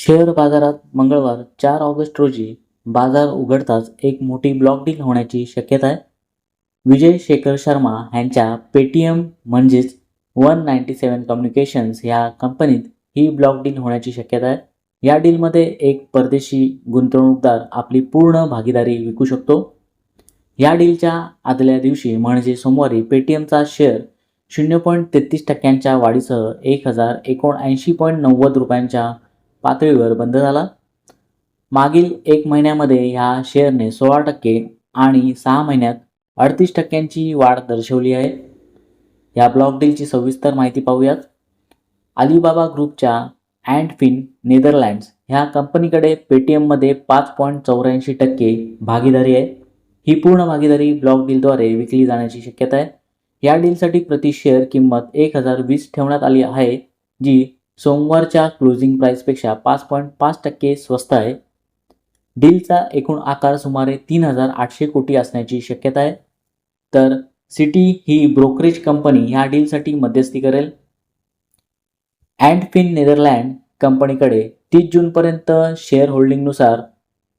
Share बाजारात मंगळवार चार ऑगस्ट रोजी बाजार उघडताच एक मोठी ब्लॉक डील होण्याची शक्यता आहे. विजय शेखर शर्मा यांच्या पेटीएम म्हणजेच वन नाईन्टी सेवन कम्युनिकेशन्स ह्या कंपनीत ही ब्लॉक डील होण्याची शक्यता आहे. या डीलमध्ये एक परदेशी गुंतवणूकदार आपली पूर्ण भागीदारी विकू शकतो. या डीलच्या आदल्या दिवशी म्हणजे सोमवारी पेटीएमचा शेअर शून्य पॉईंट तेहतीस टक्क्यांच्या वाढीसह एक हजार एकोणऐंशी पॉईंट नव्वद रुपयांच्या पातळीवर बंद झाला. मागील एक महिन्यामध्ये ह्या शेअरने सोळा टक्के आणि सहा महिन्यात अडतीस टक्क्यांची वाढ दर्शवली आहे. या ब्लॉक डीलची सविस्तर माहिती पाहूयात. अलिबाबा ग्रुपच्या अँड फिन नेदरलँड्स ह्या कंपनीकडे पेटीएममध्ये पाच पॉईंट चौऱ्याऐंशी टक्के भागीदारी आहे. ही पूर्ण भागीदारी ब्लॉक डीलद्वारे विकली जाण्याची शक्यता आहे. या डीलसाठी प्रति शेअर किंमत एक हजार वीस ठेवण्यात आली आहे जी सोमवारच्या क्लोजिंग प्राईसपेक्षा पाच पॉईंट पाच टक्के स्वस्त आहे. डीलचा एकूण आकार सुमारे तीन हजार आठशे कोटी असण्याची शक्यता आहे. तर सिटी ही ब्रोकरेज कंपनी ह्या डीलसाठी मध्यस्थी करेल. अँड फिन नेदरलँड कंपनीकडे तीस जूनपर्यंत शेअर होल्डिंगनुसार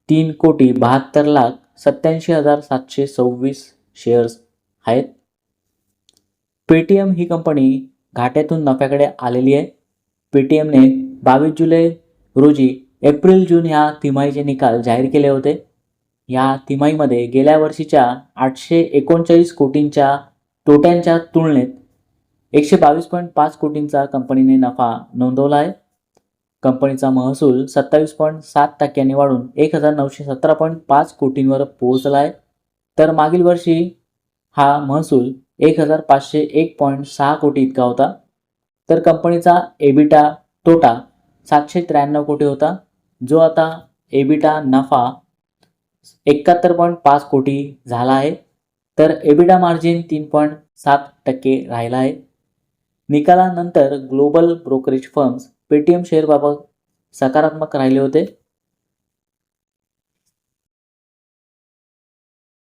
तीन कोटी बहात्तर लाख सत्याऐंशी हजार सातशे सव्वीस शेअर्स आहेत. पेटीएम ही कंपनी घाट्यातून नफ्याकडे आलेली आहे. पेटीएमने बावीस जुलै रोजी एप्रिल जून ह्या तिमाहीचे निकाल जाहीर केले होते. या तिमाहीमध्ये गेल्या वर्षीच्या आठशे एकोणचाळीस कोटींच्या तोट्यांच्या तुलनेत एकशे बावीस पॉईंट पाच कोटींचा कंपनीने नफा नोंदवला आहे. कंपनीचा महसूल सत्तावीस पॉईंट सात टक्क्यांनी वाढून एक हजार नऊशे सतरा पॉईंट पाच कोटींवर पोहोचला आहे. तर मागील वर्षी हा महसूल एक हजार पाचशे एक पॉईंट सहा कोटी इतका होता. तर कंपनीचा एबिटा तोटा सातशे त्र्याण्णव कोटी होता. जो आता एबिटा नफा एकाहत्तर पॉईंट पाच कोटी झाला आहे. तर एबिटा मार्जिन तीन पॉईंट सात टक्के राहिला आहे. निकालानंतर ग्लोबल ब्रोकरेज फर्म्स पेटीएम शेअरबाबत सकारात्मक राहिले होते.